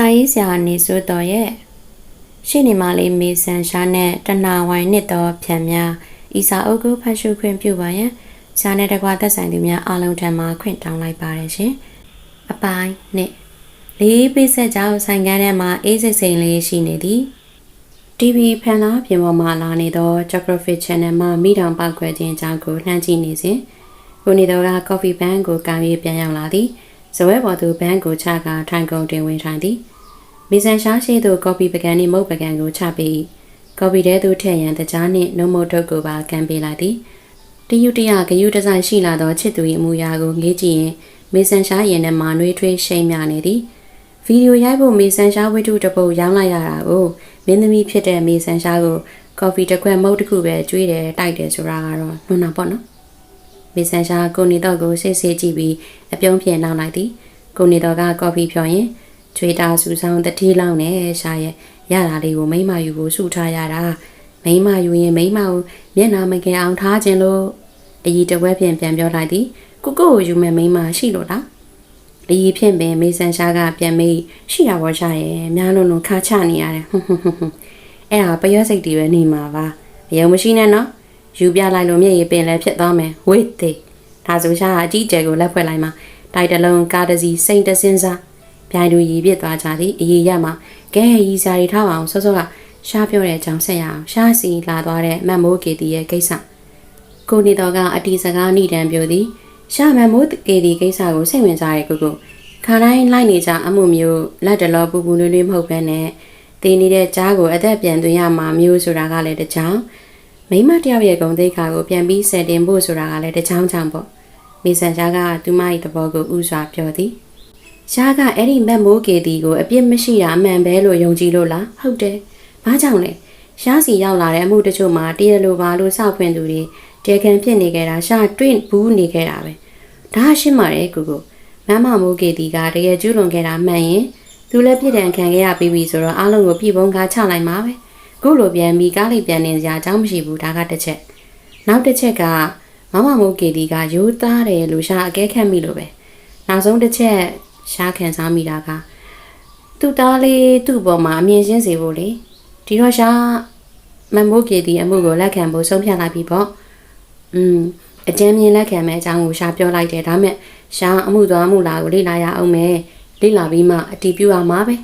စာရေးဆရာနေဆိုတော်ရဲ့ရှေ့နေမလေးမေဆန်ရှားနဲ့တနာဝိုင်နှစ်တော်ဖြံများဤစာအုပ်ကိုဖတ်ရှုခွင့်ပြုပါရန်ရှားနဲ့တကွာသက်ဆိုင်သူများအားလုံးထံမှခွင့်တောင်းလိုက်ပါတယ်ရှင်အပိုင်းနှစ်လေးပိဆက်ကြောင့်ဆိုင်ကန်းထဲမှာအေးစိတ်စိမ်လေးရှိနေသည် TV ဖန်သားပြင်ပေါ်မှာလာနေသော Geography Channel မှာမိတောင်ပောက်ခွဲခြင်းအကြောင်းကိုလှမ်းကြည့်နေစဉ်ကိုနေတော်က coffee ban ကိုကောင်းရေးပြန်ရောက်လာသည် ဇဝဲပေါ်သူဘန်းကိုချကထိုင်ကုန်တင်ဝင်ထိုင်သည်မီဇန်ရှားရှိသူကော်ပီပကံနှင့်မုတ်ပကံကိုချပြီးကော်ပီထဲသို့ထည့်ရန်တကြားနှင့်နှုတ်မုတ်ထုတ်ကိုပါကန်ပေးလိုက်သည်တယူတရဂယုတဆိုင်ရှိလာသောချစ်သူ၏အမူအရာကိုငေးကြည့်ရင်မီဇန်ရှားရင်ထဲမှနှွေးထွေးရှိန်မြနေသည်ဗီဒီယိုရိုက်ဖို့မီဇန်ရှားဝိတုတစ်ပုတ်ရောင်းလိုက်ရတာကိုမင်းသမီးဖြစ်တဲ့မီဇန်ရှားကိုကော်ဖီတစ်ခွက်မုတ်တစ်ခုပဲကျွေးတယ်တိုက်တယ်ဆိုတာကတော့နှုံနာပေါ့နော် မီဆန်ရှာကိုနေတော့ကိုစိတ်စိတ်ကြည့်ပြီးအပြုံးပြင်းနောက်လိုက်သည်ကိုနေတော့ကကော်ဖီဖြော်ရင်ချွေတာဆူဆောင်တတိလောင်းနဲ့ရှာရဲ့ရတာလေးကိုမိမယူဖို့စုထားရတာမိမယူရင်မိမကိုမျက်နှာမကင်အောင်ထားခြင်းလို့အကြီးတဝက်ဖြင့်ပြန်ပြောလိုက်သည်ကိုကိုကိုယူမဲ့မိမရှိလို့လားအကြီးဖြင့်ပင်မေဆန်ရှာကပြန်မေးရှိတာပေါ်ရှာရဲ့များလုံးလုံးခါချနေရတယ်ဟွန်းဟွန်းဟွန်းအဲ့ဟာပယောစိတ်တီပဲနေမှာပါအယုံမရှိနဲ့နော် ယူပြလိုက်လို့မျက်ရည်ပင်လည်းဖြစ်သွားမယ်ဝိတ်သေးဒါဆိုရှာကအကြီးကျယ်ကိုလက်ဖွဲ့လိုက်မှာတိုက်တလုံးကားတစ်စီးစိတ်တစင်းစားပြိုင်သူရည်ပြစ်သွားကြသည်အရေးရမှာကဲရီစာရီထားအောင်စောစောကရှားပြောတဲ့အကြောင်းဆက်ရအောင်ရှားစီလာသွားတဲ့မတ်မိုးကေတီရဲ့ကိစ္စကိုနေတော်ကအတီစကားနှိတံပြောသည်ရှားမတ်မိုးကေတီကိစ္စကိုစိတ်ဝင်စားတဲ့ကိုကိုခါတိုင်းလိုက်နေကြအမှုမျိုးလက်တလောပူပူနွေးနွေးမဟုတ်ဘဲနဲ့တည်နေတဲ့ကြားကိုအသက်ပြန်သွင်းရမှာမျိုးဆိုတာကလည်းတကြောင် မိမတယောက်ရဲ့ဂုံသိက္ခာကိုပြန်ပြီးဆယ်တင်ဖို့ဆိုတာကလည်းတကြောင်ကြောင့်ပေါ့မိဆန်ရှားကသူမ၏သဘောကိုဥစွာပြောသည်ရှားကအဲ့ဒီမက်မိုးကေတီကိုအပြစ်မရှိတာအမှန်ပဲလို့ယုံကြည်လို့လားဟုတ်တယ်ဘာကြောင့်လဲရှားစီရောက်လာတဲ့အမှုတချို့မှာတရလိုပါလို့စောက်ဖွင့်သူတွေတေခံဖြစ်နေကြတာရှားတွင့်ဘူးနေခဲ့တာပဲဒါရှင်းပါတယ်ကိုကိုမမမိုးကေတီကတကယ်ကျူးလွန်ခဲ့တာမှန်ရင်သူလည်းပြစ်ဒဏ်ခံခဲ့ရပြီးပြီဆိုတော့အားလုံးကိုပြည်ပုံကားချလိုက်မှာပဲ ခုလိုပြန်ပြီးကားလေးပြန်နေကြအကြောင်းမရှိဘူးဒါကတစ်ချက်နောက်တစ်ချက်ကမမမိုးကေတီကရိုးသားတယ်လို့ရှာအကဲခတ်မိလို့ပဲနောက်ဆုံးတစ်ချက်ရှားခံစားမိတာကသူ့သားလေးသူ့ပေါ်မှာအမြင်ရှင်းစေဖို့လေဒီတော့ရှားမမိုးကေတီအမှုကိုလက်ခံဖို့ဆုံးဖြတ်လိုက်ပြီပေါ့อืมအကြမ်းမြင်လက်ခံမဲ့အကြောင်းကိုရှားပြောလိုက်တယ်ဒါမဲ့ရှားအမှုသွားမှုလာကိုလေ့လာရအောင်မယ်လေ့လာပြီးမှအတီးပြူအောင်ပါပဲ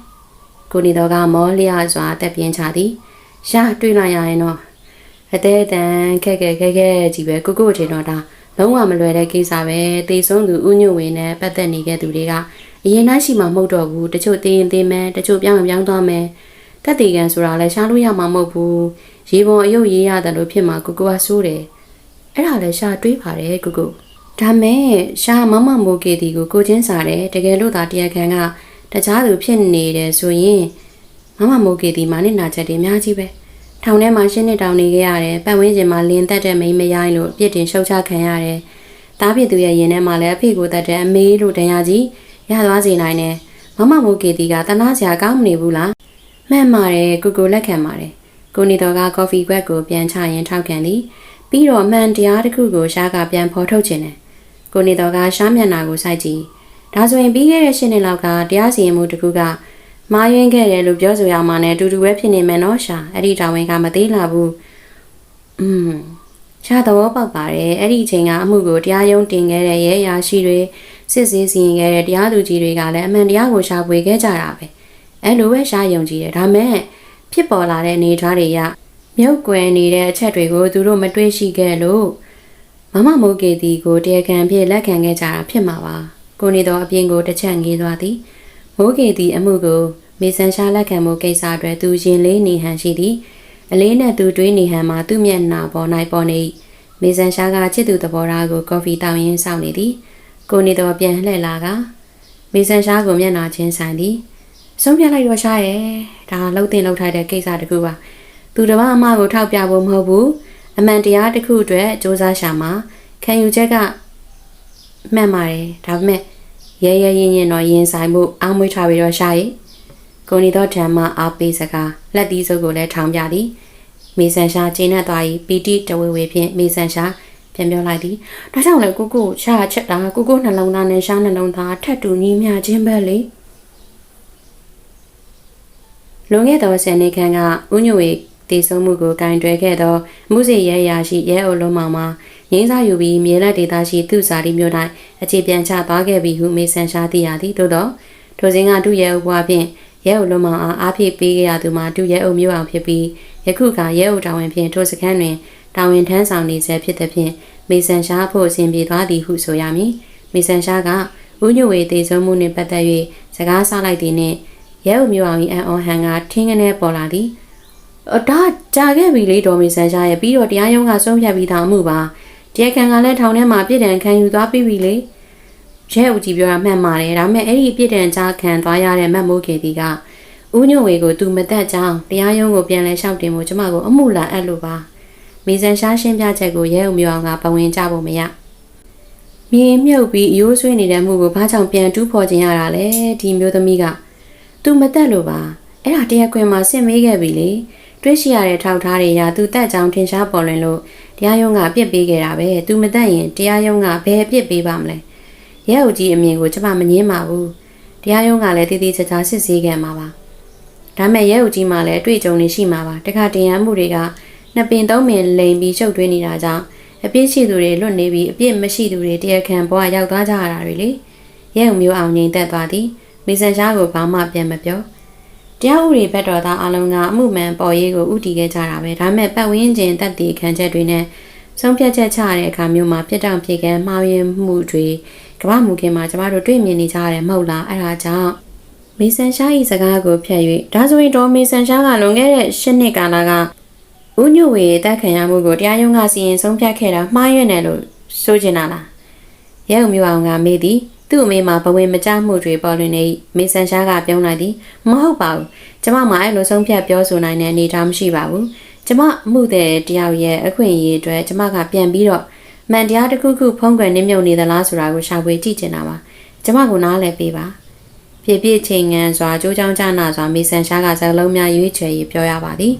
ကိုနေတော်ကမောလျစွာတက်ပြင်းချသည် ရှားတွေ့လိုက်ရရင်တော့အသေးအတန်ခက်ခက်ခက်ခက်ကြီးပဲကိုကိုချင်တော့ဒါလုံးဝမလွယ်တဲ့ကိစ္စပဲတေဆုံးသူဥညွတ်ဝင်နဲ့ပတ်သက်နေခဲ့သူတွေကအရင်နှရှိမှမဟုတ်တော့ဘူးတချို့တင်းရင်တင်းမယ်တချို့ပြောင်းပြောင်းသွားမယ်တက်တီကန်ဆိုတာလည်းရှားလို့ရမှာမဟုတ်ဘူးရေပေါ်အယုတ်ရေးရတယ်လို့ဖြစ်မှာကိုကိုကစိုးတယ်အဲ့ဒါလည်းရှားတွေးပါတယ်ကိုကိုဒါမဲ့ရှားမမမိုးကေတီကိုကိုချင်းစားတယ်တကယ်လို့သာတရားခံကတခြားသူဖြစ်နေတယ်ဆိုရင် မမမိုးကေတီမာနစ်နာချက်တွေအများကြီးပဲထောင်ထဲမှာရှင်းနှစ်တောင်နေခဲ့ရတယ်ပတ်ဝန်းကျင်မှာလင်းသက်တဲ့မိန်းမရိုင်းလို့ပြစ်တင်ရှုတ်ချခံရတယ်တားဖြစ်သူရဲ့ရင်ထဲမှာလည်းအဖေကိုတတ်တဲ့အမေလို့တရားကြီးရသွားစေနိုင်တယ်မမမိုးကေတီကတနာစရာကောင်းမနေဘူးလားမှန်ပါတယ်ကိုကိုလက်ခံပါတယ်ကိုနေတော်ကကော်ဖီခွက်ကိုပြန်ချရင်ထောက်ခံသည်ပြီးတော့မှန်တရားတစ်ခုကိုရှားကပြန်ဖော်ထုတ်ခြင်းတယ်ကိုနေတော်ကရှားမျက်နာကိုစိုက်ကြည့်ဒါဆိုရင်ပြီးခဲ့တဲ့ရှင်းနှစ်လောက်ကတရားစီရင်မှုတစ်ခုက မာယွင်းခဲ့တယ်လို့ပြောဆိုရမှာနဲ့အတူတူပဲဖြစ်နေမယ်နော်ရှာအဲ့ဒီတောင်ဝင်ကမသေးလာဘူးอืมရှားတော့ပေါက်ပါတယ်အဲ့ဒီအချိန်ကအမှုကိုတရားရုံးတင်ခဲ့တဲ့ရဲရာရှိတွေစစ်ဆေးစီရင်ခဲ့တဲ့တရားသူကြီးတွေကလည်းအမှန်တရားကိုရှာဖွေခဲ့ကြတာပဲအဲ့လိုပဲရှားယုံကြည်တယ်ဒါမဲ့ဖြစ်ပေါ်လာတဲ့အနေအထားတွေကမြုပ်ကွယ်နေတဲ့အချက်တွေကိုသူတို့မတွေးရှိခဲ့လို့မမမိုးကေတီကိုတရားခံဖြစ်လက်ခံခဲ့ကြတာဖြစ်မှာပါကိုနေတော့အပြင်ကိုတစ်ချက်ငေးသွားသည် မိုးကေတီအမှုကိုမေဆန်ရှာလက်ခံမှုကိစ္စအတွက်သူရင်လေးနေဟန်ရှိသည်အလေးနဲ့သူတွေးနေဟန်မှာသူ့မျက်နှာပေါ်၌ပေါ်နေမေဆန်ရှာကချစ်သူသဘောထားကိုကော်ဖီတောင်းရင်းစောင့်နေသည်ကိုနေတော့ပြန်လှည့်လာကမေဆန်ရှာကိုမျက်နှာချင်းဆိုင်သည်ဆုံးပြလိုက်တော့ရှာရဲ့ဒါလှုပ်တင်လှုပ်ထိုက်တဲ့ကိစ္စတခုပါသူတစ်ပါးအမကိုထောက်ပြဖို့မဟုတ်ဘူးအမှန်တရားတစ်ခုအတွက်စ조사ရှာမှာခံယူချက်ကမှန်ပါတယ်ဒါပေမဲ့ ရဲရဲရင်ရင်တော့ရင်ဆိုင်မှုအောင်းမွေးထားပြီးတော့ရှာရဲ့ကိုနေတော့ဓမ္မအားပေးစကားလက်သီးစုပ်ကိုလည်းထောင်ပြသည်မေဆန်ရှာကျင်းနဲ့သွားပြီးပီတိတဝေဝေဖြင့်မေဆန်ရှာပြန်ပြောလိုက်သည်ဒါကြောင့်လေကိုကိုရှာချက်တာကိုကိုနှလုံးသားနဲ့ရှာနှလုံးသားထပ်တူညီမျှခြင်းပဲလေလွန်ခဲ့သောဆယ်နှစ်ခန့်ကဦးညွေတည်ဆုံမှုကိုကင်တွယ်ခဲ့သောမှုစီရဲရာရှိရဲအုပ်လုံးမောင်မှာ ရင်းစားယူပြီးမြေလက်ဒေသရှိသူ့စာရီမျိုး၌အခြေပြန်ချသွားခဲ့ပြီဟုမေဆန်ရှားသိရသည်သို့သောထိုစဉ်ကသူ့ရဲအုပ်ဘွားဖြင့်ရဲအုပ်လုံးမောင်အားအားဖြည့်ပေးခဲ့ရသူမှာသူ့ရဲအုပ်မျိုးအောင်ဖြစ်ပြီးယခုကရဲအုပ်တာဝန်ဖြင့်ထိုစခန်းတွင်တာဝန်ထမ်းဆောင်နေဆဲဖြစ်သဖြင့်မေဆန်ရှားဖို့အစဉ်ပြေသွားသည်ဟုဆိုရမည်မေဆန်ရှားကဦးညွေတည်ဆုံမှုနှင့်ပတ်သက်၍စကားဆလိုက်သည်နှင့်ရဲအုပ်မျိုးအောင်၏အန်အော်ဟန်ကထင်းကနေပေါ်လာသည်အဒါကြာခဲ့ပြီလေဒေါ်မေဆန်ရှားရဲ့ပြီးတော့တရားရုံးကဆုံးဖြတ်ပြီးသားအမှုပါ တရားခံကလည်းထောင်ထဲမှာပြည်တံခံယူသွားပြီးပြီလေရဲဦးကြီးပြောတာမှန်ပါတယ်ဒါပေမဲ့အဲ့ဒီပြည်တံကြားခံသွားရတဲ့မတ်မိုးကေတီကဦးညွန့်ဝေကိုသူမသက်ကြောင်းတရားရုံးကိုပြန်လဲလျှောက်တင်မှုကျမကိုအမှုလာအပ်လို့ပါမေဆန်ရှားရှင်းပြချက်ကိုရဲဦးမျိုးအောင်ကပဝင်ကြဖို့မရမြင်းမြုပ်ပြီးရိုးဆွေးနေတဲ့မှုကိုဘာကြောင့်ပြန်တူးဖော်ခြင်းရတာလဲဒီမျိုးသမီးကသူမသက်လို့ပါအဲ့ဒါတရားခွင်မှာဆင့်မေးခဲ့ပြီလေတွေ့ရှိရတဲ့ထောက်ထားတွေရာသူတက်ကြောင်ထင်ရှားပေါ်လွင်လို့ တရားရုံးကပြစ်ပေးခဲ့တာပဲသူမတက်ရင်တရားရုံးကဘယ်ပြစ်ပေးပါမလဲရဲအုပ်ကြီးအမြင်ကိုကျမမငင်းပါဘူးတရားရုံးကလည်းတည်တည်ချာချာစစ်ဆေးခဲ့မှာပါဒါမဲ့ရဲအုပ်ကြီးမှလည်းတွေ့ကြုံနေရှိမှာပါတခါတင်ရမှုတွေကနှစ်ပင်သုံးပင်လိန်ပြီးရှုပ်ထွေးနေတာကြောင့်အပြစ်ရှိသူတွေလွတ်နေပြီးအပြစ်မရှိသူတွေတရားခံဘဝရောက်သွားကြရတာတွေလေရဲအုပ်မျိုးအောင်ငြိမ်သက်သွားသည်မိဆန်ရှားကိုဘာမှပြန်မပြော တရားဥပဒေဘက်တော်သားအလုံးကအမှုမှန်ပေါ်ရေးကိုဥတီခဲ့ကြတာပဲဒါမဲ့ပတ်ဝန်းကျင်တက်တည်ခံချက်တွေနဲ့ဆုံးဖြတ်ချက်ချရတဲ့အခါမျိုးမှာပြစ်တောင်ဖြစ်ကဲမှားယွင်းမှုတွေကမ္ဘာမူခင်မှာကျမတို့တွေ့မြင်နေကြရတယ်မဟုတ်လားအဲ့ဒါကြောင့်မေဆန်ရှား၏စကားကိုဖျက်၍ဒါဆိုရင်တော့မေဆန်ရှားကလွန်ခဲ့တဲ့၈နှစ်ကာလကဦးညွဝေတက်ခံရမှုကိုတရားရုံးကစီရင်ဆုံးဖြတ်ခဲ့တာမှားယွင်းတယ်လို့ဆိုချင်တာလားရဲုံမျိုးအောင်ကမေးသည် သူ့အမေမှာဘဝင်မကြမှုတွေပေါ်လွင်နေမေဆန်ရှားကပြောလိုက်သည်မဟုတ်ပါဘူးကျမမှာအဲ့လိုဆုံးဖြတ်ပြောဆိုနိုင်တဲ့အနေအထားမရှိပါဘူးကျမမှုတဲ့တယောက်ရဲ့အခွင့်အရေးအတွက်ကျမကပြန်ပြီးတော့မှန်တရားတစ်ခုခုဖုံးကွယ်နှိမ့်မြုပ်နေသလားဆိုတာကိုရှာဖွေကြည့်ချင်တာပါကျမကိုနားလည်ပေးပါပြည့်ပြည့်ချိန်ငံစွာကြိုးချောင်းချနာစွာမေဆန်ရှားကစကလုံးများရွေးချယ်ရေးပြောရပါသည်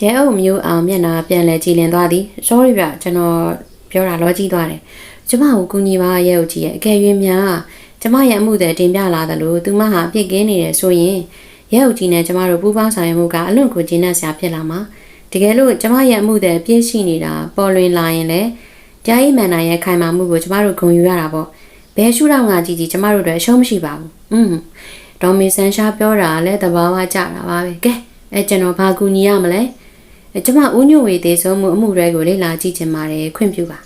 ရဲအုပ်မျိုးအောင်မျက်နှာပြန်လဲကြည်လင်သွားသည် sorry ဗျကျွန်တော်ပြောတာလောကြီးသွားတယ် ကျမကိုကူညီပါရဲအုပ်ကြီးရဲ့အကယ်၍များကျမရဲ့အမှုတွေတင်ပြလာသလိုသူမဟာပြစ်ကင်းနေတယ်ဆိုရင်ရဲအုပ်ကြီးနဲ့ကျမတို့ပူးပေါင်းဆောင်ရွက်မှုကအလွန်ကိုကျဉ်းနှံ့စရာဖြစ်လာမှာတကယ်လို့ကျမရဲ့အမှုတွေပြည့်ရှိနေတာပေါ်လွင်လာရင်လည်းကြားရေးမန်နာရဲ့ခိုင်မာမှုကိုကျမတို့ဂုဏ်ယူရတာပေါ့ဘယ်ရှုထောင့်ကကြည့်ကြည့်ကျမတို့အတွက်အရှုံးမရှိပါဘူးอืมဒေါ်မီဆန်ရှာပြောတာလည်းသဘာဝကျတာပါပဲကဲအဲကျွန်တော်ဘာကူညီရမလဲကျမဦးညွန့်ဝေသေးဆုံးမှုအမှုတွေကိုလေ့လာကြည့်ချင်ပါတယ်ခွင့်ပြုပါ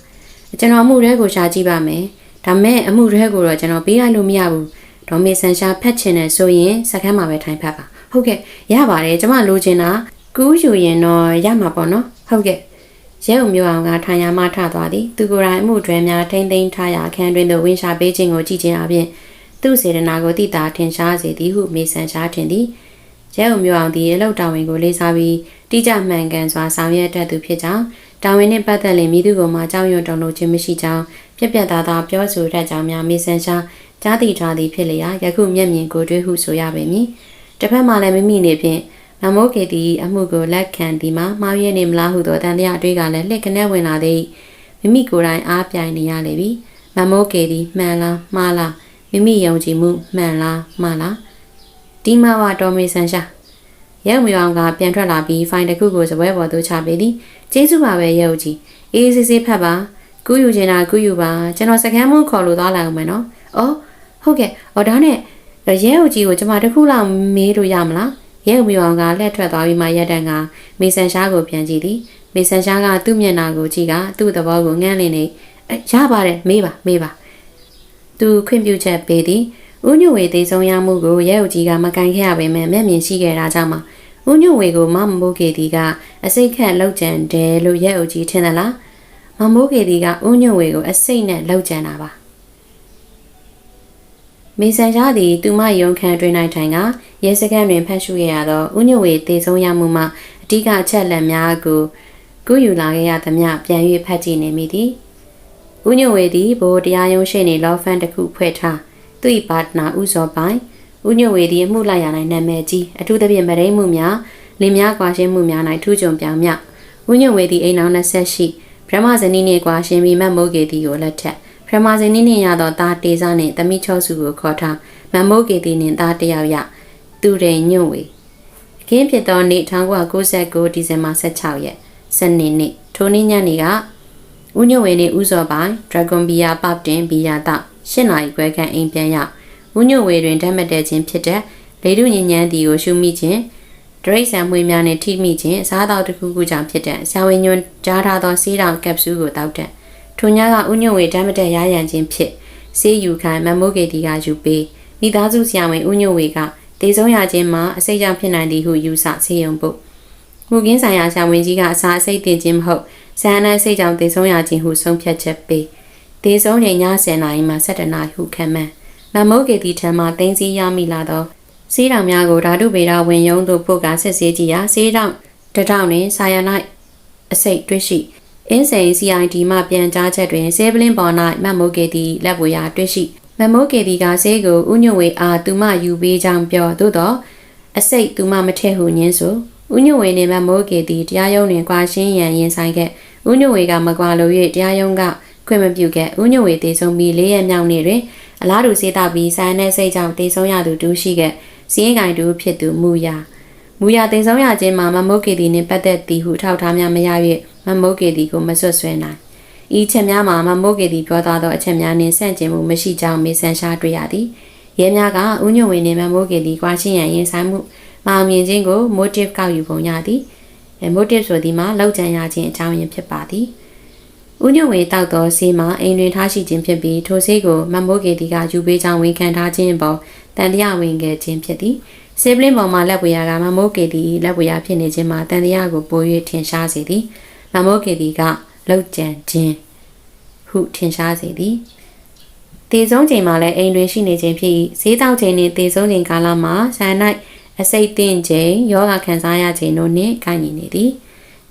ကျွန်တော်အမှုတွေကိုရှာကြည့်ပါမယ်ဒါမဲ့အမှုတွေကိုတော့ကျွန်တော်ပေးလိုက်လို့မရဘူးဒေါ်မေဆန်ရှာဖတ်ချင်တယ်ဆိုရင်စကမ်းမှာပဲထိုင်ဖတ်ပါဟုတ်ကဲ့ရပါတယ်ကျမလိုချင်တာကူးယူရင်တော့ရမှာပေါ့နော်ဟုတ်ကဲ့ရဲုံမျိုးအောင်ကထိုင်ရမှထသွားသည်သူကိုယ်တိုင်အမှုတွဲများထိမ့်သိမ်းထားရာအခန်းတွင်သို့ဝင်ရှာပေးခြင်းကိုကြည့်ခြင်းအပြင်သူ့စေတနာကိုတိတာထင်ရှားစေသည်ဟုမေဆန်ရှားထင်သည်ရဲုံမျိုးအောင်သည်အလောက်တာဝန်ကိုလေးစားပြီးတိကျမှန်ကန်စွာဆောင်ရွက်တတ်သူဖြစ်ကြောင်း တာဝန်နှင့်ပတ်သက်လင်မိသူကိုမှကြောက်ရွံ့တုန်လှုပ်ခြင်းမရှိကြောင်းပြက်ပြက်သားသားပြောဆိုတတ်ကြောင်းများမေဆန်ရှားကြားသိထားသည်ဖြစ်လျာယခုမျက်မြင်ကိုတွေ့ဟုဆိုရပေမည်တစ်ဖက်မှလည်းမိမိနေဖြင့်မမိုးကေတီအမှုကိုလက်ခံသည်မှာမှားရနေမလားဟုသောတန်တရားအတွေ့ကလည်းလှစ်ကနေဝင်လာသည်မိမိကိုယ်တိုင်အားပြိုင်နေရလေပြီမမိုးကေတီမှန်လားမှားလားမိမိယုံကြည်မှုမှန်လားမှားလားဒီမှာပါတော်မေဆန်ရှာရဲုံမြောင်ကပြန်ထွက်လာပြီးဖိုင်တစ်ခုကိုစပွဲပေါ်သို့ချပေးသည် ကျေးဇူးပါပဲရဲုံကြီးအေးစစ်စစ်ဖတ်ပါကူးယူချင်တာကူးယူပါကျွန်တော်စကမ်းမှုခေါ်လို့သွားလာအောင်မယ်နော်အော်ဟုတ်ကဲ့အော်ဒါနဲ့ရဲအုပ်ကြီးကိုကျမတခုလောက်မေးလို့ရမလားရဲအုပ်မျိုးအောင်ကလက်ထွက်သွားပြီးမှရက်တန်ကမေဆန်ရှားကိုပြန်ကြည့်သည်မေဆန်ရှားကသူ့မျက်နှာကိုကြည့်ကသူ့သဘောကိုငန်းလင်းနေရပါတယ်မေးပါမေးပါသူခွင့်ပြုချက်ပေးသည်ဦးညွေသေးဆုံးရမှုကိုရဲအုပ်ကြီးကမကန်ခဲ့ရပေမဲ့မျက်မြင်ရှိခဲ့တာကြောင့်မှ ဦးညွေကိုမမမိုးကေတီကအစိတ်ခန့်လောက်ကျန်တယ်လို့ရဲအုပ်ကြီးထင်သလားမမိုးကေတီကဦးညွေကိုအစိတ်နဲ့လောက်ကျန်တာပါမေဆန်ရှားသည်သူမယုံခံတွင်၌ထိုင်ကရဲစခန်းတွင်ဖတ်ရှုရသောဥညဝေတည်ဆုံးရမှုမှအဓိကအချက်လက်များကိုကူးယူလာခဲ့ရသမျှပြန်၍ဖတ်ကြည့်နေမိသည်ဥညဝေသည်ဘိုးတရားရုံးရှိနေလောဖန်တစ်ခုဖွဲ့ထားသူ၏ပါတနာဥဇော်ပိုင် ဥညဝေသည်အမှုလိုက်ရနိုင်နာမည်ကြီးအထူးသဖြင့်မရိမှုများလင်များကွာရှင်းမှုများ၌ထူးချွန်ပြောင်မြဥညဝေသည်အိမ်အောင်လက်ဆက်ရှိဗြဟ္မဇနီးနှင့်ကွာရှင်းပြီးမတ်မိုးကေသည်ကိုလက်ထက်ပထမစဉ်နေ့နေ့ရသောသားတေးစားနှင့်တမိချောစုကိုခေါ်ထားမမိုးကေတီနှင့်သားတယောက်ရသူရိန်ညွန့်ဝေခင်းဖြစ်သောနေ့1999ဒီဇင်ဘာ16ရက်စနေနေ့ထိုနေ့ညနေကဦးညွန့်ဝင်းနေဦးစောပိုင် Dragon Beer Pub တင်ဘီယာတောက်၈နာရီခွဲခန့်အိမ်ပြန်ရောက် ဦးညွန့်ဝင်းတွင်ဓာတ်မတ်တဲ့ခြင်းဖြစ်တဲ့လေတုညဉ့်ညမ်းတီကိုရှုမိခြင်းဒရိတ်ဆန်မွေးများနဲ့ထိမိခြင်းအစားအသောက်တစ်ခုခုကြောင့်ဖြစ်တဲ့ဆာဝင်းညွန်းကြားထားသောဆေးတောင်ကပ်ဆူးကိုတောက်တဲ့ထိုညကဦးညွန့်ဝင်းဓာတ်မတ်တဲ့ရရန်ခြင်းဖြစ်ဆေးယူခိုင်မမိုးကေတီကယူပေးမိသားစုဆရာဝန်ဦးညွန့်ဝေကတေဆုံးရခြင်းမှာအစိတ်ကြောင့်ဖြစ်နိုင်သည်ဟုယူဆဆေးရုံပုတ်မူကင်းဆိုင်ရာဆရာဝန်ကြီးကအစာအစိတ်တင်ခြင်းမဟုတ်ဇန်နန်စိတ်ကြောင့်တေဆုံးရခြင်းဟုဆုံးဖြတ်ချက်ပေးတေဆုံးချိန်ည10နာရီမှ17နာရီဟုခံမှန်း မမိုးကေတီထံမှတင်းစည်းရမိလာသောဆေးတောင်များကိုဓာတုဗေဒဝင်ယုံသို့ပို့ကဆက်ဆေးကြည့်ရာဆေးတောင်တထောင်တွင်ဆာယနိုက်အစိတ်တွေ့ရှိအင်းစိန် CID မှပြန်ကြားချက်တွင်ဆေးပလင်းပေါ်၌မမိုးကေတီလက်ဝေရာတွေ့ရှိမမိုးကေဒီကဆေးကိုဥညွန့်ဝေအားသူမယူပေးကြောင်းပြောသို့တော့အစိတ်သူမမထည့်ဟုညင်းဆိုဥညွန့်ဝေနှင့်မမိုးကေဒီတရားရုံးတွင်ကွာရှင်းရန်ရင်ဆိုင်ခဲ့ဥညွန့်ဝေကမကွာလို၍တရားရုံးကခွင့်မပြုခဲ့ဥညွန့်ဝေတေဆုံးပြီး၄ရက်မြောက်နေ့တွင် အလားတူစေးတောက်ပြီးဆိုင်နဲ့စိတ်ကြောင့်တေဆုံးရသူတူရှိခဲ့စီးရင်ကင်တူဖြစ်သူမူယာမူယာတေဆုံးရခြင်းမှာမမိုးကေဒီနှင့်ပတ်သက်သည်ဟုထောက်ထားများမရ၍မမိုးကေဒီကိုမဆွတ်ဆွဲနိုင်ဤချက်များမှာမမိုးကေသည်ပြောသွားသောအချက်များနှင့်ဆန့်ကျင်မှုမရှိကြောင်းမေဆန်ရှားတွေ့ရသည်ရဲများကဥညွန့်ဝင်နှင့်မမိုးကေသည်ကွာရှင်းရန်ရင်ဆိုင်မှုမအောင်မြင်ခြင်းကို motive ကောက်ယူပုံရသည်အဲ motive ဆိုသည်မှာလောက်ကျန်ရခြင်းအကြောင်းရင်းဖြစ်ပါသည် ဥညွန့်ဝင်တောက်သောဆေးမှာအိမ်တွင်ထားရှိခြင်းဖြစ်ပြီးထိုဆေးကိုမမိုးကေသည်ကယူပေးကြောင်းဝန်ခံထားခြင်းပေါ်တန်တရားဝင်ခဲ့ခြင်းဖြစ်သည်ဆေးပလင်းပေါ်မှာလက်ဝေရာကမမိုးကေသည်လက်ဝေရာဖြစ်နေခြင်းမှာတန်တရားကိုပို၍ထင်ရှားစေသည်မမိုးကေသည်ကလောက်ကျန်ခြင်းဟုထင်ရှားစေသည်တေဆုံးချိန်မှာလည်းအိမ်တွင်ရှိနေခြင်းဖြစ်ဈေးတောက်ချိန်နှင့်တေဆုံးချိန်ကာလမှာဆန်၌အစိတ်တင်ချိန်ယောဂခံစားရချိန်တို့နှင့်ကိုက်ညီနေသည်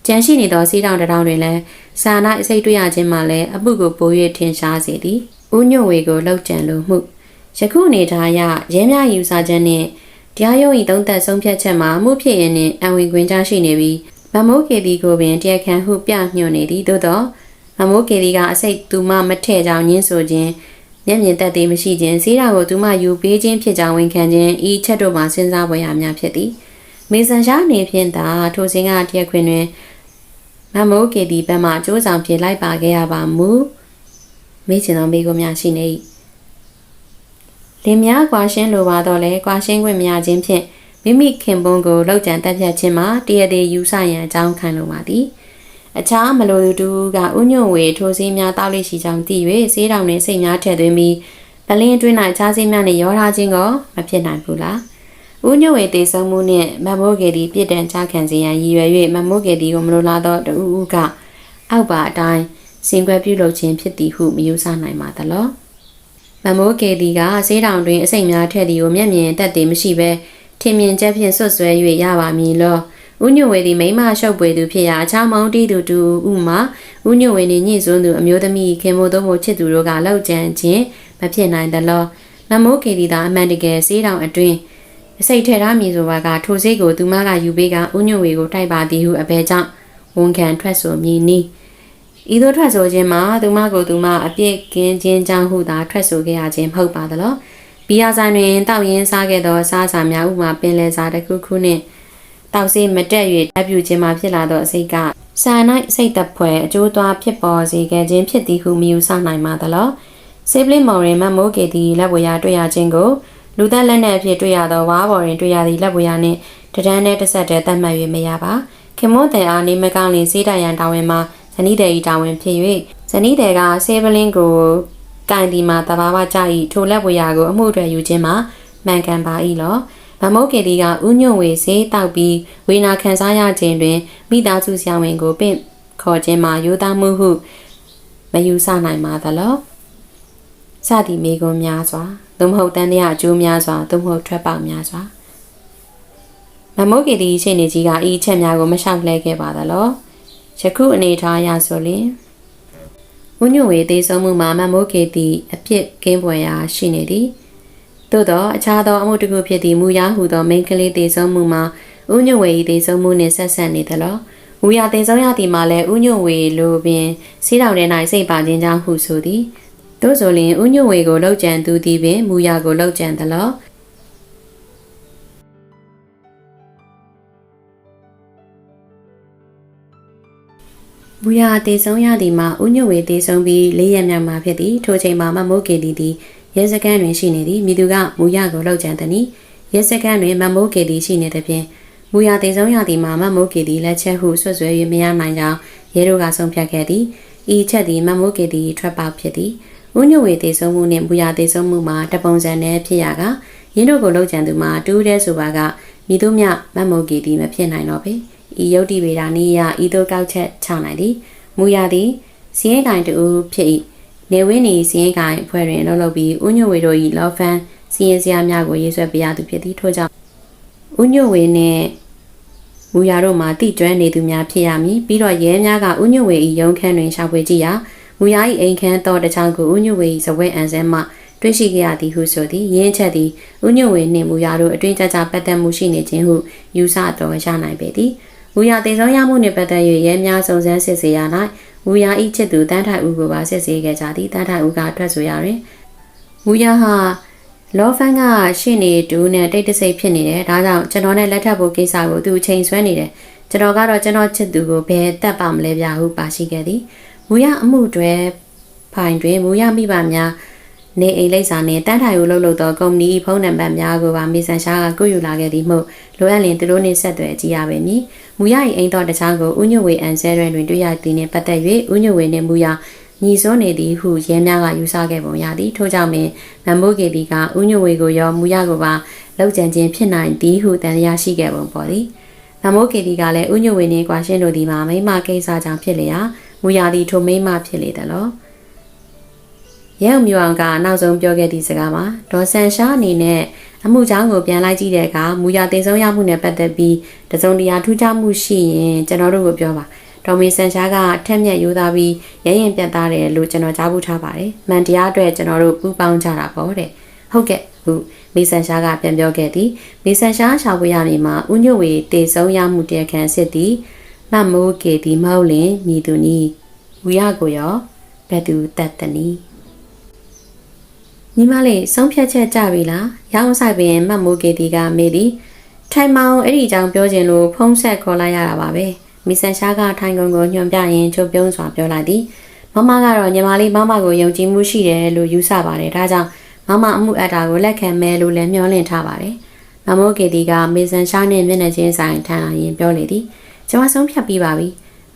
ကြံရှိနေသောစီးတောင်တောင်တွင်လည်းဆာနာအစိတ်တွေ့ရခြင်းမှာလည်းအမှုကိုပို၍ထင်ရှားစေသည်ဥညွန့်ဝေကိုလှုပ်ကြံလိုမှုယခုအနေထားအရရဲများယူဆချက်နှင့်တရားရုံး၏သုံးသက်ဆုံးဖြတ်ချက်မှာမှုဖြစ်ရင်နှင့်အဝင်ခွင့်ကြားရှိနေပြီးမမိုးကေဒီကိုပင်တရားခံဟုပြညွှန်နေသည်သို့သောမမိုးကေဒီကအစိတ်သူမမထဲ့ကြောင်ညင်းဆိုခြင်းမျက်မြင်သက်သေမရှိခြင်းစီးတာကိုသူမယူပေးခြင်းဖြစ်ကြောင်းဝန်ခံခြင်းဤချက်တို့မှာစဉ်းစားပွဲရများဖြစ်သည်မေဆန်ရှားနေဖြင့်သာထိုစဉ်ကတရားခွင်တွင် မမိုးကေဒီဘက်မှစ조사ဖြစ်လိုက်ပါခဲ့ရပါမူမေးချင်သောမိကုများရှိနေ၏လင်များကွာရှင်းလိုပါတော့လဲကွာရှင်းခွင့်မရခြင်းဖြင့်မိမိခင်ပွန်းကိုလောက်ကျန်တက်ဖြတ်ခြင်းမှာတရသေးယူဆရန်အကြောင်းခံလိုပါသည်အခြားမလိုသူကဥညွန့်ဝေထိုးစည်းများတောက်လိရှိကြောင်းသိ၍ဆေးတောင်နှင့်စိတ်များထည့်သွင်းပြီးပလင်းအတွင်း၌ခြားစည်းများနှင့်ရောထားခြင်းကိုမဖြစ်နိုင်ဘူးလား ဥညွန့်ဝေတေဆုံးမှုနှင့်မမိုးကေဒီပြစ်ဒဏ်ချခံစေရန်ရည်ရွယ်၍မမိုးကေဒီကိုမလိုလားသောတူဦးကအောက်ပါအတိုင်းစင်ကွယ်ပြုလုပ်ခြင်းဖြစ်သည်ဟုမယူဆနိုင်ပါသလောမမိုးကေဒီကဆေးတောင်တွင်အစိတ်များထည့်သည်ကိုမျက်မြင်သက်သေမရှိဘဲထင်မြင်ချက်ဖြင့်ဆွတ်ဆွဲ၍ရပါမည်လောဥညွဝေသည်မိမရှုပ်ပွေသူဖြစ်ရာအခြားမောင်တီသူတူဥမှာဥညွဝေနှင့်ညှိစွန်းသူအမျိုးသမီးခင်မို့သို့မဟုတ်ချစ်သူတို့ကလောက်ကျန်ခြင်းမဖြစ်နိုင်သလောနမိုးကေဒီသာအမှန်တကယ်ဆေးတောင်အတွင်း အစိတ်ထဲထားမည်ဆိုပါကထိုစိတ်ကိုသူမကယူပေးကဥညွဝေကိုတိုက်ပါသည်ဟုအဘဲကြောင့်ဝန်ခံထွက်ဆိုမည်နီးဤသို့ထွက်ဆိုခြင်းမှာသူမကိုသူမအပြစ်ကင်းခြင်းကြောင့်ဟုသာထွက်ဆိုခဲ့ရခြင်းမဟုတ်ပါသလောဘီယာဆိုင်တွင်တောက်ရင်းစားခဲ့သောအစားအစာများဥမာပင်လယ်စာတစ်ခုခုနှင့်တောက်စေးမတက်၍တပ်ပြူခြင်းမှာဖြစ်လာသောအစိတ်ကစာ၌စိတ်သက်ဖွယ်အကျိုးသွားဖြစ်ပေါ်စေခဲ့ခြင်းဖြစ်သည်ဟုမယူဆနိုင်ပါသလောဆေးပလင်းမော်ရင်မမိုးကေသည်လက်ဝေရတွေ့ရခြင်းကို လူသက်လက်နက်အဖြစ်တွေ့ရသောဝါဘော်ရင်တွေ့ရသည့်လက်ဝေရနှင့်တဒန်းနဲ့တစ်ဆက်တည်းသတ်မှတ်၍မရပါခင်မွန်းတဲ့အားနေမကောင်းလင်စေးတရန်တာဝန်မှာဇနီးတဲ့ဤတာဝန်ဖြစ်၍ဇနီးတဲ့ကဆေးပလင်းကိုကန်ဒီမှာတဘာဝကြ၏ထိုလက်ဝေရကိုအမှုတွေယူခြင်းမှာမှန်ကန်ပါ၏လောမမုတ်ကေဒီကဥညွန့်ဝေစေးတောက်ပြီးဝေနာခံစားရခြင်းတွင်မိသားစုဆရာဝန်ကိုပင့်ခေါ်ခြင်းမှာယူသားမှုဟုမယူဆနိုင်ပါသလောစသည်မိကုံများစွာ သို့မဟုတ်တန်တရားအကျိုးများစွာသို့မဟုတ်ထွက်ပေါက်များစွာမမုတ်ကေဒီရှိနေကြီးကဤချက်များကိုမလျှောက်လဲခဲ့ပါသလောယခုအနေထားရဆိုလျင်ဝညွဝေသေးဆုံးမှုမှာမမိုးကေတီအပြစ်ကင်းပွယ်ရာရှိနေသည်သို့သောအခြားသောအမှုတစ်ခုဖြစ်သည့်မူရဟုသောမိန်းကလေးသေးဆုံးမှုမှာဥညွဝေ၏သေးဆုံးမှုနှင့်ဆက်ဆက်နေသလောမူရသေးဆုံးရသည်မှာလည်းဥညွဝေလိုပင်စီးတောင်ထဲ၌စိတ်ပါခြင်းကြောင့်ဟုဆိုသည် သို့ဆိုလျင်ဥညွဝေကိုလောက်ကြံသူသည်ပင်မူရကိုလောက်ကြံသလောမူရအသေးဆုံးရသည်မှာဥညွဝေသေးဆုံးပြီး၄ရက်မြောက်မှာဖြစ်သည်ထိုချိန်မှာမမိုးကေသည်သည်ရဲစခန်းတွင်ရှိနေသည်မိသူကမူရကိုလောက်ကြံသည်။ရဲစခန်းတွင်မမိုးကေသည်ရှိနေသည်ဖြင့်မူရသေးဆုံးရသည်မှာမမိုးကေသည်လက်ချက်ဟုဆွဆွဲ၍မရနိုင်ကြောင်းရဲတို့ကဆုံးဖြတ်ခဲ့သည်ဤချက်သည်မမိုးကေသည်ထွက်ပေါက်ဖြစ်သည်။ ဥညွတ်ဝေတေဆုံးမှုနှင့်မူရတေဆုံးမှုမှာတပုံစံနဲ့ဖြစ်ရကရင်းတို့ကိုလောက်ကြံသူမှာတူးတဲ့ဆိုပါကမိသူမြမမိုးကေတီမဖြစ်နိုင်တော့ပေဤယုတ်တိဗေဒာနိယဤသို့ကောက်ချက်ချနိုင်သည်မူရသည်စီရင်ကိုင်တူဖြစ်၏နေဝင်းနီစီရင်ကိုင်အဖွဲ့တွင်လှုပ်လှုပ်ပြီးဥညွတ်ဝေတို့၏လောဖန်စီရင်စရာများကိုရေးဆွဲပေးရသူဖြစ်သည်ထို့ကြောင့်ဥညွတ်ဝေနှင့်မူရတို့မှာတိကျွမ်းနေသူများဖြစ်ရမည်ပြီးတော့ရဲများကဥညွတ်ဝေ၏ရုံခန်းတွင်ရှာဖွေကြည့်ရာ မူရ၏အိမ်ခန်းတော်တစ်ချောင်းကိုဥညွတ်ဝေ၏ဇဝဲအန်ဆဲမှတွေ့ရှိခဲ့ရသည်ဟုဆိုသည်ရင်းချက်သည်ဥညွတ်ဝေနှင့်မူရတို့အတွင်းကြကြပတ်သက်မှုရှိနေခြင်းဟုယူဆတော်ရနိုင်ပေသည်မူရတေဆုံးရမှုနှင့်ပတ်သက်၍ရဲများစုံစမ်းစစ်ဆေးရ၌မူရဤချစ်သူတန်းထိုင်ဦးကိုပါစစ်ဆေးခဲ့ကြသည်တန်းထိုင်ဦးကထွက်ဆိုရတွင်မူရဟာလောဖန်ကရှင့်နေတူနဲ့တိတ်တဆိတ်ဖြစ်နေတယ်ဒါကြောင့်ကျွန်တော်နဲ့လက်ထပ်ဖို့ကိစ္စကိုသူအချိန်ဆွဲနေတယ်ကျွန်တော်ကတော့ကျွန်တော်ချစ်သူကိုဘယ်တက်ပါမလဲဗျာဟုပါရှိခဲ့သည် မူရအမှုတွေဖိုင်တွင်မူရမိဘများနေအိမ်လိပ်စာနှင့်တန်းထိုင်ကိုလှုပ်လှုပ်သောကုမ္ပဏီဖုန်းနံပါတ်များကိုပါမေဆန်ရှားကကိုယူလာခဲ့သည်မှုလိုအပ်ရင်သူတို့နှင့်ဆက်သွယ်ကြည့်ရပါမည်။မူရ၏အိမ်တော်တခြားကိုဥညွဝေအန်ဆဲတွင်တွေ့ရသည်နှင့်ပတ်သက်၍ဥညွဝေနှင့်မူရညီစွန်းနေသည်ဟုရဲများကယူဆခဲ့ပုံရသည်ထို့ကြောင့်ပင်မမိုးကေဒီကဥညွဝေကိုရောမူရကိုပါလောက်ကြံခြင်းဖြစ်နိုင်သည်ဟုတန်ရာရှိခဲ့ပုံပေါ်သည်။မမိုးကေဒီကလည်းဥညွဝေနှင့်ကွာရှင်းတို့သည်မှာမိမကိစ္စကြောင့်ဖြစ်လျာ မူရသည်ထိုမိမဖြစ်လေတယ်လို့ရဲုံမျိုးအောင်ကနောက်ဆုံးပြောခဲ့သည့်စကားမှာဒေါ်ဆန်ရှားအနေနဲ့အမှုချောင်းကိုပြန်လိုက်ကြည့်တဲ့အခါမူရတင်ဆုံးရမှုနဲ့ပတ်သက်ပြီးတစုံတရာထူးခြားမှုရှိရင်ကျွန်တော်တို့ကိုပြောပါဒေါ်မေဆန်ရှားကထက်မြက်ရိုးသားပြီးရရင်ပြတ်သားတယ်လို့ကျွန်တော်ကြားဘူးထားပါတယ်။မှန်တရားအတွက်ကျွန်တော်တို့ပူးပေါင်းကြတာပေါ့တဲ့။ဟုတ်ကဲ့ဟုမေဆန်ရှားကပြန်ပြောခဲ့သည်။မေဆန်ရှားရှာဖွေရမည်မှာဥညွတ်ဝေတေဆုံးရမှုတရားခံစစ်သည် မမိုးကေဒီမဟုတ်လင်မြည်သူနီဝီရကိုရောဘယ်သူတတ်တနည်းညီမလေးဆုံးဖြတ်ချက်ကြပြီလားရောင်းဆိုင်ပင်မတ်မိုးကေတီကမေးသည်ထိုင်မောင်အဲ့ဒီအကြောင်းပြောခြင်းလို့ဖုံးဆက်ခေါ်လိုက်ရတာပါပဲမီဆန်ရှားကထိုင်ကုန်ကိုညွှန်ပြရင်းချုပ်ပြုံးစွာပြောလိုက်သည်မမကတော့ညီမလေးမမကိုယုံကြည်မှုရှိတယ်လို့ယူဆပါတယ်ဒါကြောင့်မမအမှုအပ်တာကိုလက်ခံမယ်လို့လည်းမျှော်လင့်ထားပါတယ်မမိုးကေတီကမီဆန်ရှားနဲ့မျက်နှာချင်းဆိုင်ထန်လာရင်ပြောလေသည် ကျွန်မဆုံးဖြတ်ပြီးပါပြီ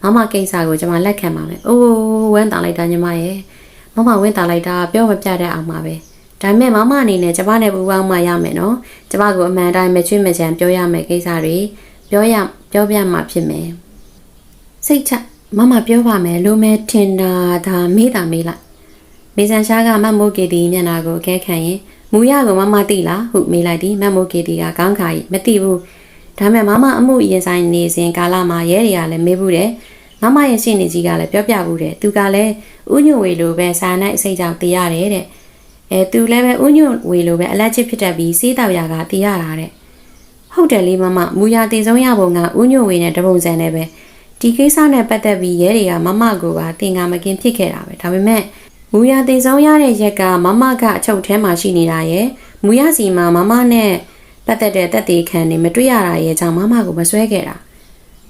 မမကိစ္စကိုကျွန်မလက်ခံပါမယ်အိုးဝမ်းတာလိုက်တာညီမရဲ့မမဝမ်းတာလိုက်တာပြောမပြတဲ့အောင်ပါပဲဒါပေမဲ့မမအနေနဲ့ကျမနဲ့ပူပေါင်းမှရမယ်နော်ကျမကိုအမှန်တိုင်းမချွေးမချမ်းပြောရမယ်ကိစ္စတွေပြောရပြောပြမှဖြစ်မယ်စိတ်ချမမပြောပါမယ်လိုမဲထင်တာဒါမေးတာမေးလိုက်မေဆန်ရှားကမတ်မိုးကေတီမျက်နှာကိုအကဲခံရင်မူရကိုမမသိလားဟုမေးလိုက်သည်မတ်မိုးကေတီကကောင်းခါကြီးမသိဘူး ဒါပေမဲ့မမအမှုရင်ဆိုင်နေစဉ်ကာလမှာရဲတွေကလည်းမေးဘူးတယ်မမရဲ့ရှင့်နေကြီးကလည်းပြောပြဘူးတယ်သူကလည်းဥညွဝေလိုပဲစာနိုင်အစိတ်ကြောင့်တရားတယ်တဲ့အဲသူလည်းပဲဥညွန့်ဝေလိုပဲအလက်ချစ်ဖြစ်တတ်ပြီးစေးတောက်ရကတည်ရတာတဲ့ဟုတ်တယ်လေးမမမူရတင်ဆုံးရပုံကဥညွန့်ဝေနဲ့တပုံစံနဲ့ပဲဒီကိစ္စနဲ့ပတ်သက်ပြီးရဲတွေကမမကိုပါတင်ကာမကင်ဖြစ်ခဲ့တာပဲဒါပေမဲ့မူရတင်ဆုံးရတဲ့ရက်ကမမကအချုပ်ထဲမှာရှိနေတာရဲ့မူရစီမှာမမနဲ့ ပတ်သက်တဲ့တက်သေးခံနေမတွေ့ရတာရဲ့ကြောင့်မမကိုမဆွဲခဲ့တာ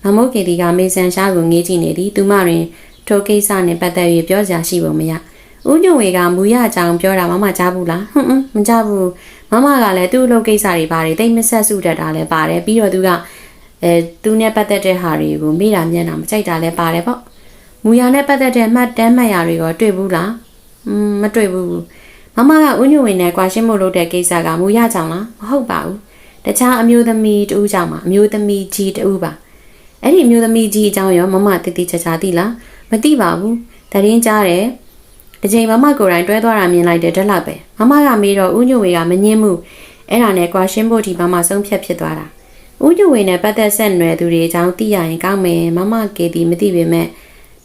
မမုတ်ကေဒီကမေဆန်ရှားကိုငေးကြည့်နေသည်သူမတွင်ထိုကိစ္စနဲ့ပတ်သက်ပြီးပြောစရာရှိပုံမရဦးညွန့်ဝေကမူရအကြောင်းပြောတာမမကြားဘူးလားဟွန်းဟွန်းမကြားဘူးမမကလည်းသူ့အလုပ်ကိစ္စတွေပါတယ်တိတ်မဆက်စုတတ်တာလည်းပါတယ်ပြီးတော့သူကအဲသူနဲ့ပတ်သက်တဲ့ဟာတွေကိုမိတာမျက်နှာမကြိုက်တာလည်းပါတယ်ပေါ့မူရနဲ့ပတ်သက်တဲ့မှတ်တမ်းမှတ်ရာတွေကိုတွေ့ဘူးလားอืมမတွေ့ဘူးမမကဦးညွန့်ဝေနဲ့ကွာရှင်းမို့လုပ်တဲ့ကိစ္စကမူရကြောင့်လားမဟုတ်ပါဘူး တခြားအမျိုးသမီးတူကြောင့်ပါအမျိုးသမီးကြီးတူပါအဲ့ဒီအမျိုးသမီးကြီးအကြောင်းရောမမတည်တည်ချာချာသိလားမသိပါဘူးတရင်ကြားတယ်။တစ်ချိန်မမကိုယ်တိုင်တွဲသွားတာမြင်လိုက်တဲ့တက်လောက်ပဲ။မမကမေးတော့ဦးညိုဝေကမငင်းမှုအဲ့ဒါနဲ့ကွာရှင်းဖို့ဒီမမဆုံးဖြတ်ဖြစ်သွားတာ။ဦးညိုဝေနဲ့ပတ်သက်ဆက်နွယ်သူတွေအကြောင်းသိရရင်ကောင်းမယ်။မမကေတီမသိပေမဲ့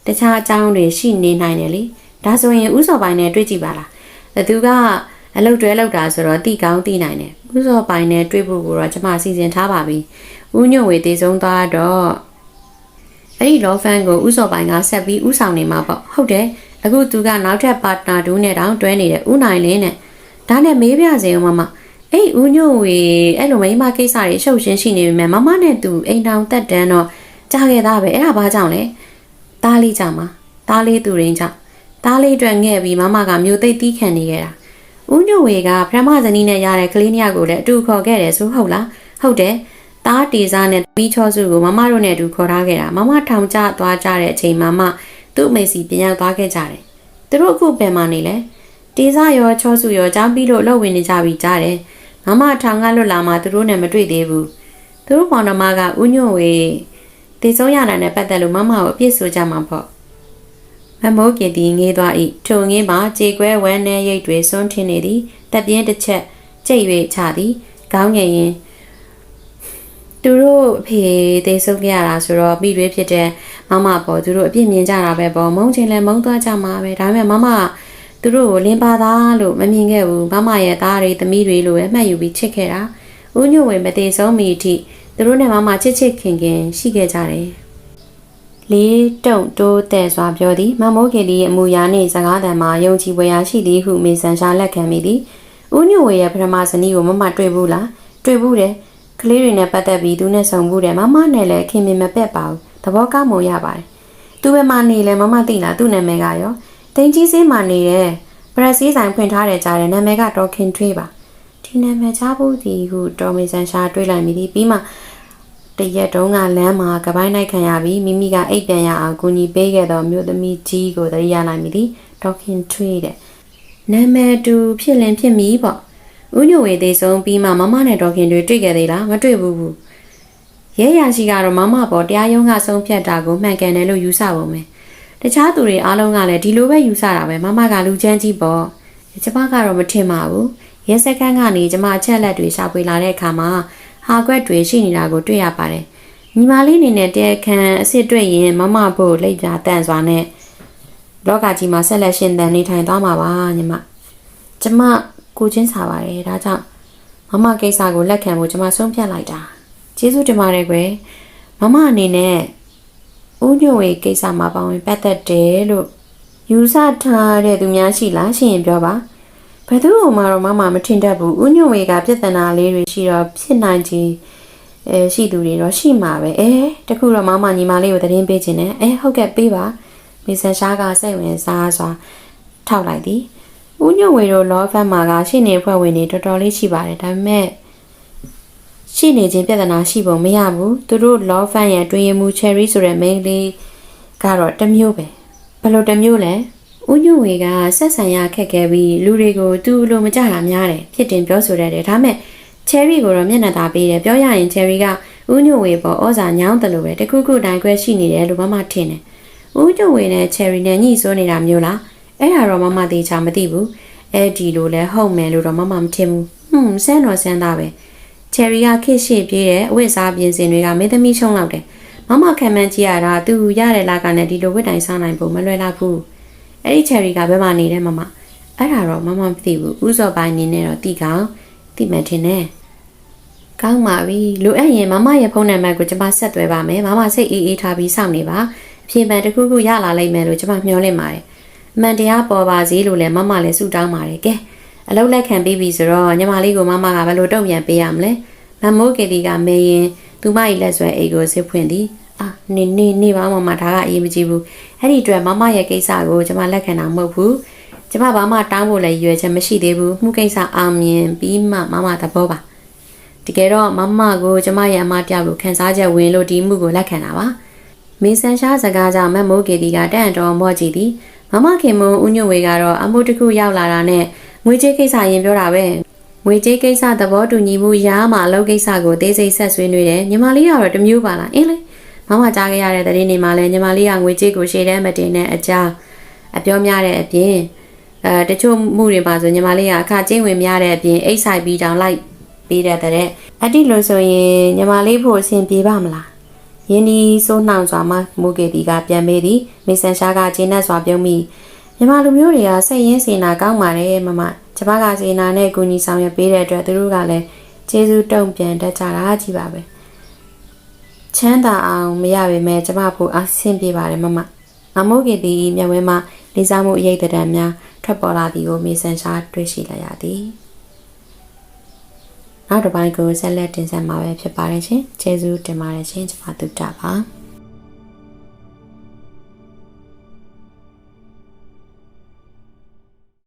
တခြားအကြောင်းတွေရှိနေနိုင်တယ်လေ။ဒါဆိုရင်ဥစော်ပိုင်းနဲ့တွေ့ကြည့်ပါလား။သူက အလုတ်တွဲလောက်တာဆိုတော့တိကောင်းတိနိုင်တယ်။ဥစော်ပိုင်းနဲ့တွေ့ဖို့ကိုတော့ကျွန်မစီစဉ်ထားပါပြီ။ဦးညိုဝေတည်ဆုံးသွားတော့အဲ့ဒီလောဖန်ကိုဥစော်ပိုင်းကဆက်ပြီးဥဆောင်နေမှာပေါ့။ဟုတ်တယ်။အခုသူကနောက်ထပ်ပါတနာဒူးနဲ့တောင်တွဲနေတဲ့ဦးနိုင်လင်းနဲ့ဒါနဲ့မေးပြစေအောင်မမအဲ့ဦးညို့ဝေအဲ့လိုမိမကိစ္စတွေရှုပ်ရှင်းရှိနေပြီမဲ့မမနဲ့သူအိမ်တောင်တက်တန်းတော့ကြားခဲ့တာပဲအဲ့ဒါဘာကြောင့်လဲတားလေးကြောင့်ပါတားလေးသူရင်းကြောင့်တားလေးအတွက်ငဲ့ပြီးမမကမျိုးသိပ်တီးခံနေခဲ့တာ ဦးညိုဝေကပထမဇနီးနဲ့ရတဲ့ကလေးနှစ်ယောက်ကိုလည်းအတူခေါ်ခဲ့တယ်ဆိုဟုတ်လားဟုတ်တယ်တားတေစားနဲ့ပြီးချောစုကိုမမတို့နဲ့အတူခေါ်ထားခဲ့တာမမထောင်ကျသွားကြတဲ့အချိန်မှာမှသူ့အမေစီပြန်ရောက်သွားခဲ့ကြတယ်သူတို့အခုပြန်မနေလဲတေစားရောချောစုရောကြောင်းပြီးလို့လှုပ်ဝင်နေကြပြီကြားတယ်မမထောင်ကလွတ်လာမှသူတို့နဲ့မတွေ့သေးဘူးသူတို့ပေါင်နှမကဦးညွန့်ဝေတေဆုံးရတာနဲ့ပတ်သက်လို့မမကိုအပြစ်ဆိုကြမှာပေါ့ မမိုးကင်တီငေးသွား၏ထုံငင်းမှာကြေကွဲဝမ်းနဲ့ရိတ်တွေစွန့်ထင်းနေသည်တက်ပြင်းတစ်ချက်ကြိတ်၍ချသည်ခေါင်းငယ်ရင်သူတို့အဖေတေဆုံးကြရတာဆိုတော့ပြီးရွေးဖြစ်တဲ့မမပေါ်သူတို့အပြစ်မြင်ကြတာပဲပေါ့မုံချင်းလည်းမုံသွားကြမှာပဲဒါပေမဲ့မမကသူတို့ကိုလင်းပါသားလို့မမြင်ခဲ့ဘူးမမရဲ့သားတွေသမီးတွေလိုပဲမှတ်ယူပြီးချစ်ခဲ့တာဦးညွန့်ဝင်မသေးဆုံးမီအထိသူတို့နဲ့မမချစ်ချစ်ခင်ခင်ရှိခဲ့ကြတယ် လေးတုံတိုးတဲ့စွာပြောသည်မမိုးကေဒီရဲ့အမူအရာနှင့်စကားသံမှာယုံကြည်ပွေရာရှိသည်ဟုမေဆန်ရှာလက်ခံမိသည်ဦးညွန့်ဝေရဲ့ပထမဇနီးကိုမမတွေ့ဘူးလားတွေ့ဘူးတယ်ကလေးတွေနဲ့ပတ်သက်ပြီးသူနဲ့ဆုံဘူးတယ်မမနဲ့လည်းခင်မင်မပက်ပါဘူးသဘောကောင်းမှုရပါတယ်သူပဲမနေလဲမမသိလားသူ့နာမည်ကရောတင်ကြီးစေးမှနေတယ်ပရက်စီးဆိုင်ဖွင့်ထားတဲ့ကြားတဲ့နာမည်ကဒေါခင်ထွေးပါဒီနာမည်ချဖို့ဒီဟုဒေါ်မေဆန်ရှာတွေးလိုက်မိသည်ပြီးမှ တရက်တုံးကလမ်းမှာကပိုင်းနိုင်ခံရပြီးမိမိကအိတ်ပြန်ရအောင်ကူညီပေးခဲ့သောမြို့သမီးကြီးကိုသတိရလိုက်မိသည်ဒေါခင်ထွေးတဲ့နာမည်တူဖြစ်လင်ဖြစ်မီပေါ့ဦးညိုဝေသေးဆုံးပြီးမှမမနဲ့ဒေါခင်တွေတွေ့ခဲ့သေးလားမတွေ့ဘူးဘူးရဲရရှိကတော့မမပေါ်တရားရုံးကဆုံးဖြတ်တာကိုမှန်ကန်တယ်လို့ယူဆပုံပဲတခြားသူတွေအားလုံးကလည်းဒီလိုပဲယူဆတာပဲမမကလူချမ်းကြီးပေါ့ကျမကတော့မထင်ပါဘူးရဲစက်ခန်းကနေကျမအချက်လက်တွေရှာဖွေလာတဲ့အခါမှာ ဟာကွက်တွေရှိနေတာကိုတွေ့ရပါတယ်ညီမလေးအနေနဲ့တဲခန်းအစ်စ်တွေ့ရင်မမဖို့လိပ်ပြာတန့်စွာနဲ့လောကကြီးမှာဆက်လက်ရှင်သန်နေထိုင်သွားမှာပါညီမကျမကိုချင်းစားပါတယ်ဒါကြောင့်မမကိစ္စကိုလက်ခံဖို့ကျမဆုံးဖြတ်လိုက်တာကျေးဇူးတင်ပါတယ်ကွယ်မမအနေနဲ့ဦးညွန့်ဝေကိစ္စမှာပါဝင်ပတ်သက်တယ်လို့ယူဆထားတဲ့သူများရှိလားရှင်ရင်ပြောပါ ဘယ်သူမှတော့မမမထင်တတ်ဘူးဦးညွန့်ဝေကပြဿနာလေးတွေရှိတော့ဖြစ်နိုင်ချေအဲရှိသူတွေတော့ရှိမှာပဲအဲတခုတော့မမညီမလေးကိုသတင်းပေးခြင်းနဲ့အဲဟုတ်ကဲ့ပေးပါမီဆန်ရှားကစိတ်ဝင်စားစွာထောက်လိုက်သည်ဦးညွန့်ဝေတို့လောဖတ်မှာကရှင်းနေဖွဲ့ဝင်နေတော်တော်လေးရှိပါတယ်ဒါပေမဲ့ရှိနေခြင်းပြဿနာရှိပုံမရဘူးသူတို့လောဖန်ရဲ့တွင်ရမှု cherry ဆိုတဲ့ main လေးကတော့တစ်မျိုးပဲဘယ်လိုတစ်မျိုးလဲ ဦးညွန့်ဝေကဆက်ဆံရခက်ခဲပြီးလူတွေကိုသူ့လိုမကြတာများတယ်ဖြစ်တင်ပြောဆိုရတယ်ဒါပေမဲ့ cherry ကိုတော့မျက်နှာသာပေးတယ်ပြောရရင် cherry ကဦးညွန့်ဝေပေါ်ဩဇာညောင်းတယ်လို့ပဲတခုခုတိုင်းခွဲရှိနေတယ်လို့မမထင်တယ်ဦးညွန့်ဝေနဲ့ cherry နဲ့ညှိစွန်းနေတာမျိုးလားအဲ့ဒါတော့မမသေးချာမသိဘူးအဲ့ဒီလိုလဲဟုတ်မယ်လို့တော့မမမထင်ဘူးဟွန်းဆန်းတော်ဆန်းသားပဲချယ်ရီကခစ်ရှိပြေးတဲ့အဝတ်စားပြင်စင်တွေကမင်းသမီးချုံလောက်တယ်မမခံမှန်းကြည့်ရတာသူရတဲ့လာကနဲ့ဒီလိုဝတ်တိုင်စားနိုင်ဖို့မလွယ်တော့ဘူး အဲ့ဒီချယ်ရီကဘယ်မှာနေတယ်မမအဲ့ဒါတော့မမမသိဘူးဥစောပိုင်းနေနဲ့တော့တိကောင်တိမှထင်တယ်ကောင်းပါပြီလိုအပ်ရင်မမရဲ့ဖုန်းနံပါတ်ကိုကျွန်မဆက်သွဲပါမယ်မမစိတ်အေးအေးထားပြီးစောင့်နေပါအဖြေမှန်တစ်ခုခုရလာလိမ့်မယ်လို့ကျွန်မမျှော်လင့်ပါတယ်အမှန်တရားပေါ်ပါစေလို့လည်းမမလည်းဆုတောင်းပါတယ်ကဲအလုပ်လက်ခံပြီးပြီဆိုတော့ညီမလေးကိုမမကဘယ်လိုတုံ့ပြန်ပေးရမလဲမမိုးကေတီကမေးရင်သူမ၏လက်ဆွဲအိတ်ကိုစစ်ဖွင့်သည် အာနေနေနေပါမမဒါကအရေးမကြီးဘူးအဲ့ဒီအတွက်မမရဲ့ကိစ္စကိုကျွန်မလက်ခံတာမဟုတ်ဘူးကျွန်မဘာမှတောင်းဖို့လည်းရွယ်ချက်မရှိသေးဘူးမှုကိစ္စအောင်မြင်ပြီးမှမမသဘောပါတကယ်တော့မမကိုကျွန်မရဲ့အမတယောက်ကိုခံစားချက်ဝင်လို့ဒီမှုကိုလက်ခံတာပါမင်းဆန်ရှားစကားကြောင့်မမိုးကေတီကတန့်တော်မော့ကြည့်သည်မမခင်မုံဦးညွန့်ဝေကတော့အမှုတစ်ခုရောက်လာတာနဲ့ငွေကြေးကိစ္စရင်ပြောတာပဲငွေကြေးကိစ္စသဘောတူညီမှုရမှအလုပ်ကိစ္စကိုသေးစိတ်ဆက်ဆွေးနွေးတယ်ညီမလေးကတော့တမျိုးပါလားအင်းလေ မမကြားခဲ့ရတဲ့သတင်းတွေမှာလည်းညီမလေးကငွေကြေးကိုရှေ့တန်းမတင်တဲ့အကြောင်းအပြောများတဲ့အပြင်အဲတချို့မှုတွေပါဆိုညီမလေးကအခကျင်းဝင်များတဲ့အပြင်အိတ်ဆိုင်ပြီးတောင်လိုက်ပေးတဲ့တဲ့အတိလို့ဆိုရင်ညီမလေးဖို့အဆင်ပြေပါမလားယင်းဒီစိုးနှောင်စွာမှမူကေတီကပြန်မေးသည်မေဆန်ရှားကဂျင်းနဲ့စွာပြုံးမိမြန်မာလူမျိုးတွေကစိတ်ရင်းစေနာကောင်းပါတယ်မမကျမကစေနာနဲ့ကူညီဆောင်ရွက်ပေးတဲ့အတွက်သူတို့ကလည်းကျေးဇူးတုံ့ပြန်တတ်ကြတာကြီးပါပဲ ချမ်းသာအောင်မရပေမဲ့ကျမဖို့အဆင်ပြေပါတယ်မမမမိုးကေတီမျက်ဝဲမှာလေးစားမှုအရေးတံများထွက်ပေါ်လာသည်ကိုမေဆန်ရှားတွေ့ရှိလိုက်ရသည်နောက်တစ်ပိုင်းကိုဆက်လက်တင်ဆက်မှာပဲဖြစ်ပါတယ်ရှင်ကျေးဇူးတင်ပါတယ်ရှင်ကျမတို့တာပါ